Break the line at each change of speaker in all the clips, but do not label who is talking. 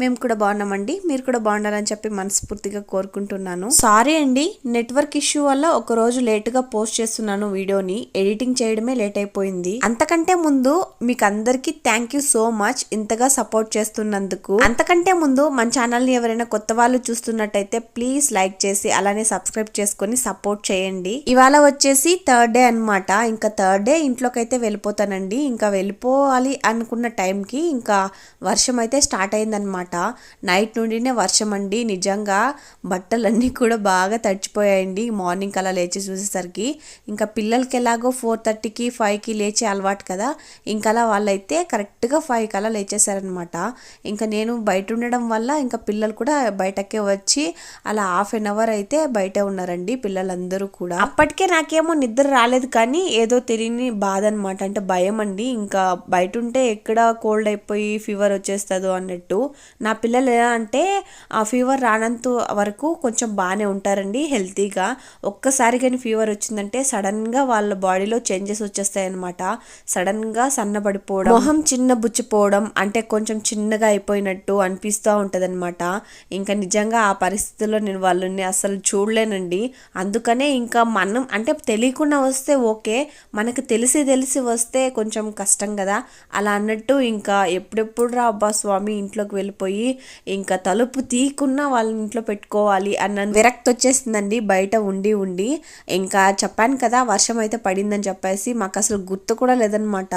మేము కూడా బాగున్నామండి. మీరు కూడా బాగున్నారని చెప్పి మనస్ఫూర్తిగా కోరుకుంటున్నాను. సారీ అండి నెట్వర్క్ ఇష్యూ వల్ల ఒక రోజు లేట్గా పోస్ట్ చేస్తున్నాను వీడియోని. ఎడిటింగ్ చేయడమే లేట్ అయిపోయింది. అంతకంటే ముందు మీకు అందరికీ థ్యాంక్ యూ సో మచ్ ఇంతగా సపోర్ట్ చేస్తున్నందుకు. అంతకంటే ముందు మన ఛానల్ని ఎవరైనా కొత్త వాళ్ళు చూస్తున్నట్టయితే ప్లీజ్ లైక్ చేసి అలానే సబ్స్క్రైబ్ చేసుకొని సపోర్ట్ చేయండి. ఇవాళ వచ్చేసి థర్డ్ డే అన్నమాట. ఇంకా థర్డ్ డే ఇంట్లోకి అయితే వెళ్ళిపోతానండి. ఇంకా వెళ్ళిపోవాలి అనుకున్న టైంకి ఇంకా వర్షం అయితే స్టార్ట్ అయిందనమాట నైట్ నుండినే వర్షం అండి. నిజంగా బట్టలన్నీ కూడా బాగా తడిచిపోయాయండి. మార్నింగ్ అలా లేచి చూసేసరికి. ఇంకా పిల్లలకి ఎలాగో ఫోర్ థర్టీకి ఫైవ్కి లేచే అలవాటు కదా. ఇంకా అలా వాళ్ళైతే కరెక్ట్గా ఫైవ్ అలా లేచేసారనమాట ఇంకా నేను బయట ఉండడం వల్ల ఇంకా పిల్లలు కూడా బయటకే వచ్చి అలా హాఫ్ అన్ అవర్ అయితే బయట ఉన్నారండి పిల్లలందరూ కూడా. అప్పటికే నాకేమో నిద్ర రాలేదు కానీ ఏదో తెలియని బాధ అనమాట అంటే భయం అండి. ఇంకా బయట ఉంటే ఎక్కడ కోల్డ్ అయిపోయి ఫీవర్ వచ్చేస్తుందో అన్నట్టు. నా పిల్లలు ఎలా అంటే ఆ ఫీవర్ రానంత వరకు కొంచెం బాగానే ఉంటారండి హెల్తీగా ఒక్కసారి కానీ ఫీవర్ వచ్చిందంటే సడన్గా వాళ్ళ బాడీలో చేంజెస్ వచ్చేస్తాయి అనమాట సడన్గా సన్నబడిపోవడం మొహం చిన్న బుచ్చిపోవడం అంటే కొంచెం చిన్నగా అయిపోయినట్టు అనిపిస్తూ ఉంటుందన్నమాట. ఇంకా నిజంగా ఆ పరిస్థితుల్లో నేను వాళ్ళని అసలు చూడలేనండి. అందుకనే ఇంకా మనం అంటే తెలియకుండా వస్తే ఓకే మనకు తెలిసి తెలిసి వస్తే కొంచెం కష్టం కదా. అలా అన్నట్టు ఇంకా ఎప్పుడెప్పుడు రా అబ్బా స్వామి ఇంట్లోకి వెళ్ళిపోయి ఇంకా తలుపు తీయకున్నా వాళ్ళ ఇంట్లో పెట్టుకోవాలి అన్న విరక్తి వచ్చేసిందండి. బయట ఉండి ఉండి ఇంకా చెప్పాను కదా వర్షం అయితే పడిందని చెప్పేసి మాకు అసలు గుర్తు కూడా లేదనమాట.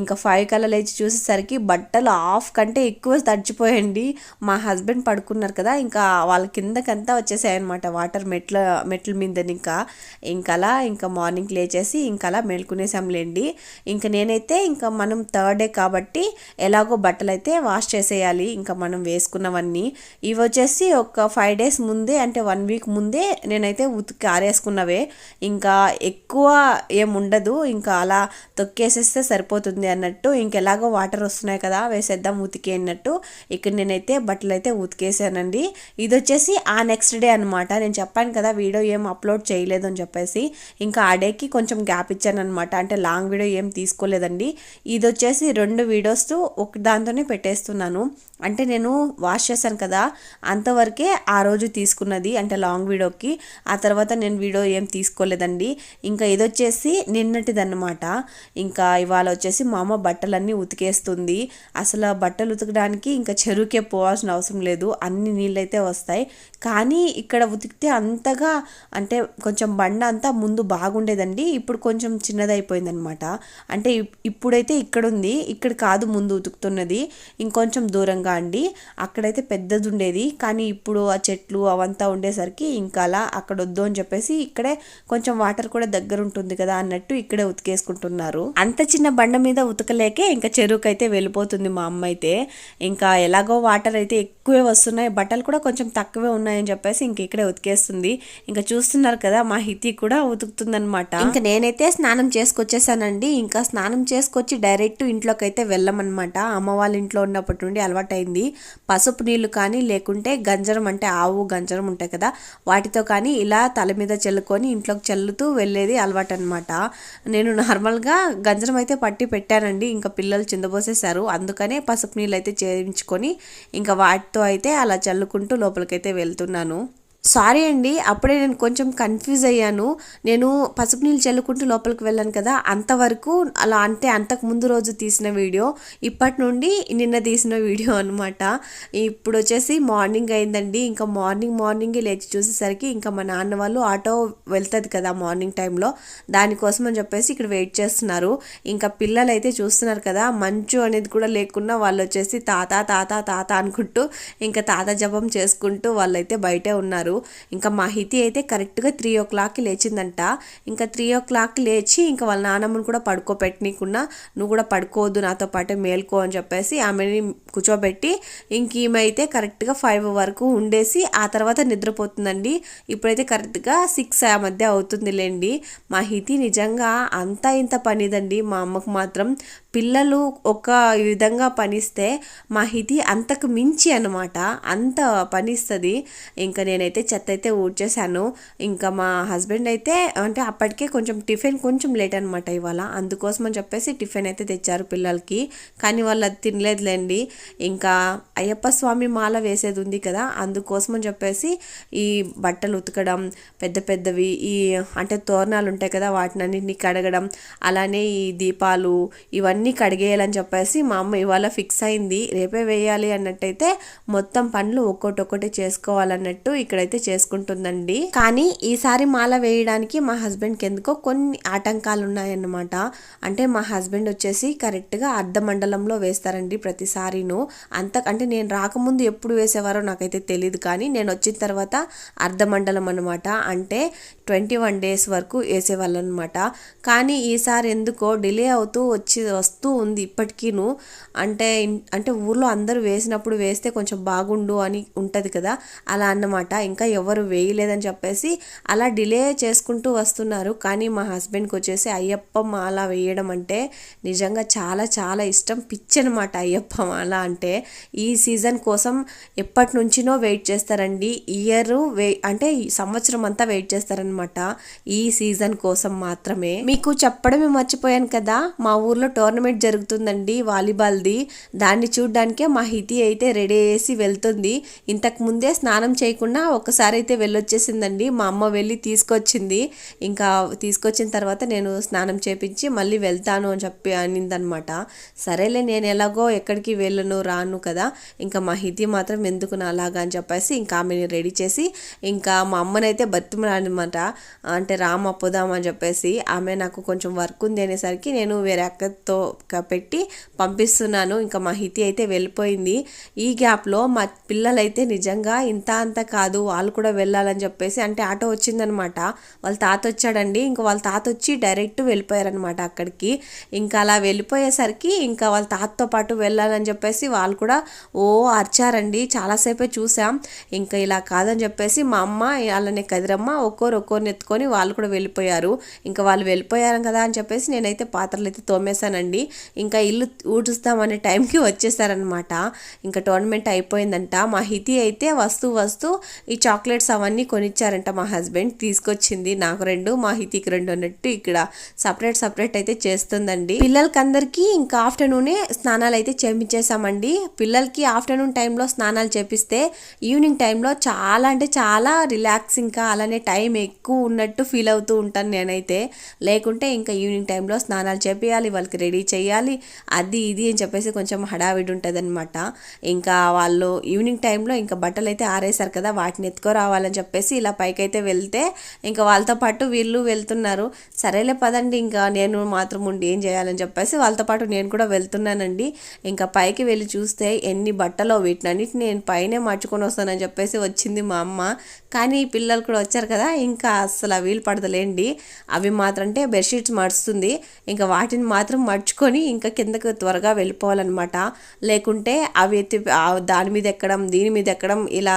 ఇంకా ఫైవ్ కల్లా లేచి చూసేసరికి బట్టలు హాఫ్ కంటే ఎక్కువ తడిచిపోయండి మా హస్బెండ్ పడుకున్నారు కదా ఇంకా వాళ్ళ కిందకంతా వచ్చేసాయి అనమాట వాటర్ మెట్ల మెట్ల మీద ఇంకా. ఇంకలా ఇంకా మార్నింగ్ లేచేసి ఇంకలా మేల్కునేసాంలేండి. ఇంకా నేనైతే ఇంకా మనం థర్డ్ డే కాబట్టి ఎలాగో బట్టలు అయితే వాష్ చేసేయాలి. ఇంకా మనం వేసుకున్నవన్నీ ఇవి వచ్చేసి ఒక ఫైవ్ డేస్ ముందే అంటే వన్ వీక్ ముందే నేనైతే ఉతికి ఆరేసుకున్నవే. ఇంకా ఎక్కువ ఏముండదు ఇంకా అలా తొక్కేసేస్తే సరిపోతుంది అన్నట్టు. ఇంకెలాగో వాటర్ వస్తున్నాయి కదా వేసేద్దాం ఉతికి అన్నట్టు. ఇక్కడ నేనైతే బట్టలు అయితే ఉతికేసానండి. ఇది వచ్చేసి ఆ నెక్స్ట్ డే అనమాట నేను చెప్పాను కదా వీడియో ఏం అప్లోడ్ చేయలేదు అని చెప్పేసి. ఇంకా ఆ డేకి కొంచెం గ్యాప్ ఇచ్చాను అనమాట అంటే లాంగ్ వీడియో ఏం తీసుకోలేదండి. ఇది వచ్చేసి రెండు వీడియోస్ ఒక దాంతోనే పెట్టేస్తున్నాను. అంటే నేను వాష్ చేశాను కదా అంతవరకే ఆ రోజు తీసుకున్నది అంటే లాంగ్ వీడియోకి. ఆ తర్వాత నేను వీడియో ఏం తీసుకోలేదండి. ఇంకా ఇది వచ్చేసి నిన్నటిదన్నమాట. ఇంకా ఇవాళ వచ్చేసి మా అమ్మ బట్టలన్నీ ఉతికేస్తుంది. అసలు బట్టలు ఉతకడానికి ఇంకా చెరువుకే పోవాల్సిన అవసరం లేదు. అన్ని నీళ్ళైతే వస్తాయి. కానీ ఇక్కడ ఉతికితే అంతగా అంటే కొంచెం బండ అంతా ముందు బాగుండేదండి. ఇప్పుడు కొంచెం చిన్నదైపోయిందనమాట అంటే ఇప్- ఇప్పుడైతే ఇక్కడ ఉంది ఇక్కడ కాదు ముందు ఉతుకుతున్నది. ఇంకొంచెం దూరంగా అండి. అక్కడైతే పెద్దది ఉండేది కానీ ఇప్పుడు ఆ చెట్లు అవంతా ఉండేసరికి ఇంకా అలా అక్కడ వద్దు అని చెప్పేసి ఇక్కడే కొంచెం వాటర్ కూడా దగ్గర ఉంటుంది కదా అన్నట్టు ఇక్కడే ఉతికేసుకుంటున్నారు. అంత చిన్న బండ మీద ఉతకలేకే ఇంకా చెరువుకి అయితే వెళ్ళిపోతుంది మా అమ్మ అయితే. ఇంకా ఎలాగో వాటర్ అయితే ఎక్కువే వస్తున్నాయి. బట్టలు కూడా కొంచెం తక్కువే ఉన్నాయని చెప్పేసి ఇంక ఇక్కడే ఉతికేస్తుంది. ఇంకా చూస్తున్నారు కదా మా హితి కూడా ఉతుకుతుందనమాట ఇంకా నేనైతే స్నానం చేసుకొచ్చేసానండి. ఇంకా స్నానం చేసుకొచ్చి డైరెక్ట్ ఇంట్లోకి అయితే వెళ్ళమన్నమాట. అమ్మ వాళ్ళ ఇంట్లో ఉన్నప్పటి నుండి అలవాటు అయింది. పసుపు నీళ్ళు కానీ లేకుంటే గంజరం అంటే ఆవు గంజరం ఉంటాయి కదా వాటితో కానీ ఇలా తల మీద చల్లుకొని ఇంట్లోకి చల్లుతూ వెళ్ళేది అలవాటు అనమాట నేను నార్మల్గా గంజరం అయితే పట్టి పెట్టానండి ఇంకా పిల్లలు చిందబోసేశారు. అందుకనే పసుపు నీళ్ళు అయితే చేయించుకొని ఇంకా వాటితో అయితే అలా చల్లుకుంటూ లోపలికైతే వెళ్తున్నాను. సారీ అండి అప్పుడే నేను కొంచెం కన్ఫ్యూజ్ అయ్యాను. నేను పసుపు నీళ్ళు చల్లుకుంటూ లోపలికి వెళ్ళాను కదా అంతవరకు అలా అంటే అంతకు ముందు రోజు తీసిన వీడియో ఇప్పటి నుండి నిన్న తీసిన వీడియో అనమాట ఇప్పుడు వచ్చేసి మార్నింగ్ అయిందండి ఇంకా మార్నింగ్ మార్నింగే లేచి చూసేసరికి ఇంకా మా నాన్న వాళ్ళు ఆటో వెళ్తుంది కదా మార్నింగ్ టైంలో దానికోసం అని చెప్పేసి ఇక్కడ వెయిట్ చేస్తున్నారు. ఇంకా పిల్లలు అయితే చూస్తున్నారు కదా మంచు అనేది కూడా లేకుండా వాళ్ళు వచ్చేసి తాత తాత తాత అనుకుంటూ ఇంకా తాత జపం చేసుకుంటూ వాళ్ళైతే బయటే ఉన్నారు. ఇంకా మా హితి అయితే కరెక్ట్గా త్రీ ఓ క్లాక్కి లేచిందంట. ఇంకా త్రీ ఓ క్లాక్కి లేచి ఇంకా వాళ్ళ నాన్నమ్మని కూడా పడుకోపెట్టనీకున్నా నువ్వు కూడా పడుకోవద్దు నాతో పాటు మేల్కో అని చెప్పేసి ఆమెని కూర్చోబెట్టి ఇంక ఈమె అయితే కరెక్ట్గా ఫైవ్ వరకు ఉండేసి ఆ తర్వాత నిద్రపోతుందండి. ఇప్పుడైతే కరెక్ట్గా సిక్స్ ఆ మధ్య అవుతుందిలేండి. మా హితి నిజంగా అంతా ఇంత పనిదండి. మా అమ్మకు మాత్రం పిల్లలు ఒక విధంగా పనిస్తే మా హితి అంతకు మించి అనమాట అంత పనిస్తుంది. ఇంకా నేనైతే చెత్త అయితే ఊడ్చేశాను. ఇంకా మా హస్బెండ్ అయితే అంటే అప్పటికే కొంచెం టిఫిన్ కొంచెం లేట్ అనమాట ఇవాళ. అందుకోసం అని చెప్పేసి టిఫిన్ అయితే తెచ్చారు పిల్లలకి. కానీ వాళ్ళు అది తినలేదులేండి. ఇంకా అయ్యప్ప స్వామి మాల వేసేది ఉంది కదా అందుకోసం అని చెప్పేసి ఈ బట్టలు ఉతకడం పెద్ద పెద్దవి ఈ అంటే తోరణాలు ఉంటాయి కదా వాటిని అన్నింటినీ కడగడం అలానే ఈ దీపాలు ఇవన్నీ కడిగేయాలని చెప్పేసి మా అమ్మ ఇవాళ ఫిక్స్ అయింది. రేపే వేయాలి అన్నట్టయితే మొత్తం పనులు ఒక్కొక్కటి చేసుకోవాలన్నట్టు ఇక్కడైతే చేసుకుంటుందండి. కానీ ఈసారి మాల వేయడానికి మా హస్బెండ్కి ఎందుకో కొన్ని ఆటంకాలు ఉన్నాయన్నమాట అంటే మా హస్బెండ్ వచ్చేసి కరెక్ట్గా అర్ధ మండలంలో వేస్తారండి ప్రతిసారిను. అంత అంటే నేను రాకముందు ఎప్పుడు వేసేవారో నాకైతే తెలియదు కానీ నేను వచ్చిన తర్వాత అర్ధ మండలం అనమాట అంటే ట్వంటీ వన్ డేస్ వరకు వేసేవాళ్ళు అనమాట కానీ ఈసారి ఎందుకో డిలే అవుతూ వచ్చి వస్తూ ఉంది ఇప్పటికీను. అంటే అంటే ఊర్లో అందరూ వేసినప్పుడు వేస్తే కొంచెం బాగుండు అని ఉంటుంది కదా. అలా అన్నమాట. ఇంకా ఎవరు వేయలేదని చెప్పేసి అలా డిలే చేసుకుంటూ వస్తున్నారు. కానీ మా హస్బెండ్కి వచ్చేసి అయ్యప్ప మాల వేయడం అంటే నిజంగా చాలా చాలా ఇష్టం. పిచ్చి అనమాట అయ్యప్ప మాల అంటే. ఈ సీజన్ కోసం ఎప్పటి నుంచినో వెయిట్ చేస్తారండి. ఇయర్ వే అంటే సంవత్సరం అంతా వెయిట్ చేస్తారనమాట ఈ సీజన్ కోసం మాత్రమే. మీకు చెప్పడమే మర్చిపోయాను కదా మా ఊర్లో టోర్నమెంట్ జరుగుతుందండి వాలీబాల్ది. దాన్ని చూడడానికే మా హితి అయితే రెడీ చేసి వెళ్తుంది. ఇంతకు ముందే స్నానం చేయకుండా ఒకసారి అయితే వెళ్ళొచ్చేసిందండి. మా అమ్మ వెళ్ళి తీసుకొచ్చింది. ఇంకా తీసుకొచ్చిన తర్వాత నేను స్నానం చేపించి మళ్ళీ వెళ్తాను అని చెప్పి అనిందనమాట. సరేలే నేను ఎలాగో ఎక్కడికి వెళ్ళను రాను కదా. ఇంకా మా హితి మాత్రం ఎందుకు నా అలాగా అని చెప్పేసి ఇంకా ఆమెని రెడీ చేసి ఇంకా మా అమ్మనైతే బతిమరానమాట అంటే రామ పోదాం అని చెప్పేసి ఆమె నాకు కొంచెం వర్క్ ఉంది అనేసరికి నేను వేరే అక్కతో పెట్టి పంపిస్తున్నాను. ఇంకా మా హితి అయితే వెళ్ళిపోయింది. ఈ గ్యాప్లో మా పిల్లలైతే నిజంగా ఇంత అంత కాదు. వాళ్ళు కూడా వెళ్ళాలని చెప్పేసి అంటే ఆటో వచ్చిందనమాట. వాళ్ళ తాత వచ్చాడండి. ఇంకా వాళ్ళ తాత వచ్చి డైరెక్ట్ వెళ్ళిపోయారనమాట అక్కడికి. ఇంకా అలా వెళ్ళిపోయేసరికి ఇంకా వాళ్ళ తాతతో పాటు వెళ్ళాలని చెప్పేసి వాళ్ళు కూడా ఓ అరిచారండి. చాలాసేపే చూసాం. ఇంకా ఇలా కాదని చెప్పేసి మా అమ్మ అలానే కదిరమ్మ ఒక్కోరు ఒక్కోరిని ఎత్తుకొని వాళ్ళు కూడా వెళ్ళిపోయారు. ఇంకా వాళ్ళు వెళ్ళిపోయారు కదా అని చెప్పేసి నేనైతే పాత్రలు అయితే తోమేశానండి. ఇంకా ఇల్లు ఊడుస్తామనే టైంకి వచ్చేసారనమాట. ఇంకా టోర్నమెంట్ అయిపోయిందంట. మా హితి అయితే వస్తూ వస్తూ ఈ చాక్లెట్స్ అవన్నీ కొనిచ్చారంట మా హస్బెండ్. తీసుకొచ్చింది నాకు రెండు మా హితికి రెండు అన్నట్టు ఇక్కడ సపరేట్ సపరేట్ అయితే చేస్తుందండి. పిల్లలకి అందరికీ ఇంకా ఆఫ్టర్నూనే స్నానాలు అయితే చేపించేసామండి పిల్లలకి ఆఫ్టర్నూన్ టైంలో స్నానాలు చేపిస్తే ఈవినింగ్ టైంలో చాలా అంటే చాలా రిలాక్స్ ఇంకా అలానే టైం ఎక్కువ ఉన్నట్టు ఫీల్ అవుతూ ఉంటాను నేనైతే. లేకుంటే ఇంకా ఈవినింగ్ టైంలో స్నానాలు చేపియాలి వాళ్ళకి రెడీ చేయాలి అది ఇది అని చెప్పేసి కొంచెం హడావిడి ఉంటుంది అనమాట ఇంకా వాళ్ళు ఈవినింగ్ టైంలో ఇంకా బట్టలు అయితే ఆరేశారు కదా వాటిని ఎత్తుకోరావాలని చెప్పేసి ఇలా పైకైతే వెళ్తే ఇంకా వాళ్ళతో పాటు వీళ్ళు వెళ్తున్నారు. సరేలే పదండి ఇంకా నేను మాత్రం ఉండి ఏం చేయాలని చెప్పేసి వాళ్ళతో పాటు నేను కూడా వెళ్తున్నానండి. ఇంకా పైకి వెళ్ళి చూస్తే ఎన్ని బట్టలో వీటినన్నిటిని నేను పైనే మార్చుకొని వస్తానని చెప్పేసి వచ్చింది మా అమ్మ. కానీ పిల్లలు కూడా వచ్చారు కదా ఇంకా అసలు వీలు పడదలేండి. అవి మాత్రం అంటే బెడ్షీట్స్ మడుస్తుంది. ఇంకా వాటిని మాత్రం మడుచుకొని ఇంకా కిందకు త్వరగా వెళ్ళిపోవాలన్నమాట. లేకుంటే అవి ఎత్తి దాని మీద ఎక్కడం దీని మీద ఎక్కడం ఇలా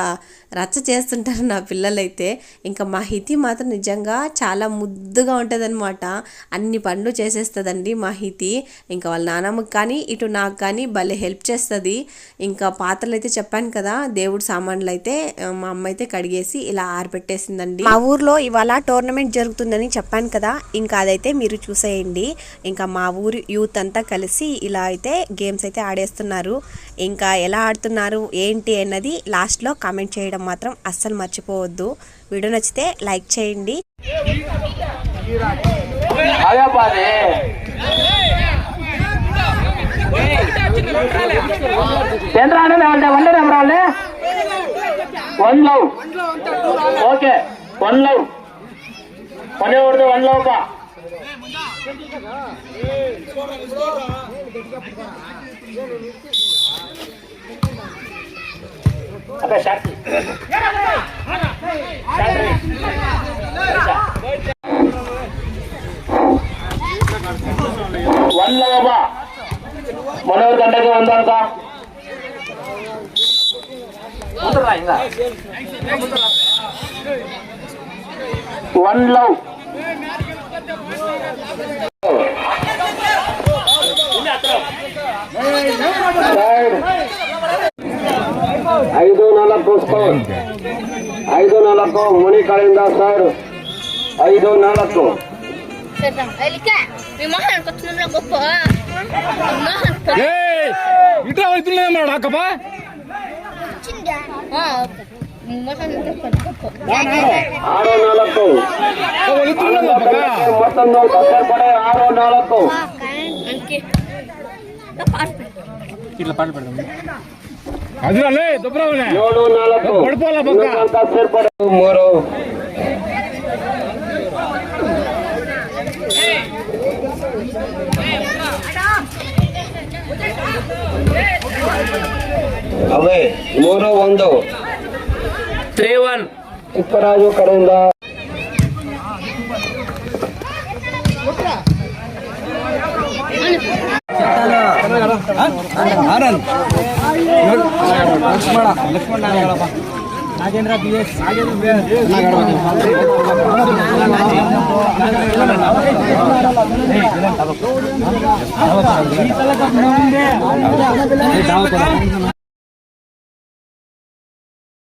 రచ్చ చేస్తుంటారు నా పిల్లలైతే. ఇంకా మా హితి మాత్రం నిజంగా చాలా ముద్దుగా ఉంటుందన్నమాట. అన్ని పనులు చేసేస్తుందండి మా హితి. ఇంకా వాళ్ళ నానమ్మకి కానీ ఇటు నాకు కానీ భలే హెల్ప్ చేస్తుంది. ఇంకా పాత్రలు అయితే చెప్పాను కదా దేవుడు సామాన్లు అయితే మా అమ్మ అయితే కడిగేసి ఇలా ఆరబెట్టేసిందండి. మా ఊర్లో ఇవాళ టోర్నమెంట్ జరుగుతుందని చెప్పాను కదా ఇంకా అదైతే మీరు చూసేయండి. ఇంకా మా ఊరి యూత్ అంతా కలిసి ఇలా అయితే గేమ్స్ అయితే ఆడేస్తున్నారు. ఇంకా ఎలా ఆడుతున్నారు ఏంటి అన్నది లాస్ట్లో కామెంట్ చేయడం మాత్రం అస్సలు మర్చిపోవద్దు. వీడియో నచ్చితే లైక్ చేయండి.
చంద్రాన్ని వాళ్ళ వంద నెంబరాలే one love okay one love కొనే కొడితే వన్ లవ్ పా అబ్బే షాట్ వన్ లవ్ పా మనోహర్ ముందురా ఇంకా? వన్ లవ్ ఐదు నాలుగు స్కోర్
ఐదు నాలుగు ముని
కళిందా సార్ ఐదు నాలుగు గొప్ప
ಆರು ನಾಲ್ಕು
ಹೋಯ್ತಿಲ್ಲ
ಮತ್ತೊಂದು ಕಟ್ಟೆ ಪಡೆ ಆರು ನಾಲ್ಕು
ಅದ್ರಲ್ಲೇ ದೊಬ್ರವನೆ
ಏಳು ನಾಲ್ಕು
ಹೊಡ್ಪಲ್ಲ ಪಕ್ಕ.
ಇನ್ನೊಂದು ಸೇರ್ಪಡೆ ಮೂರು ಅವೇ ಮೂರು ಒಂದು.
ತ್ರೀ ಒನ್
ತಿಪ್ಪರಾಜು ಕಡೆಯಿಂದ.
Nagendra B S Nagendra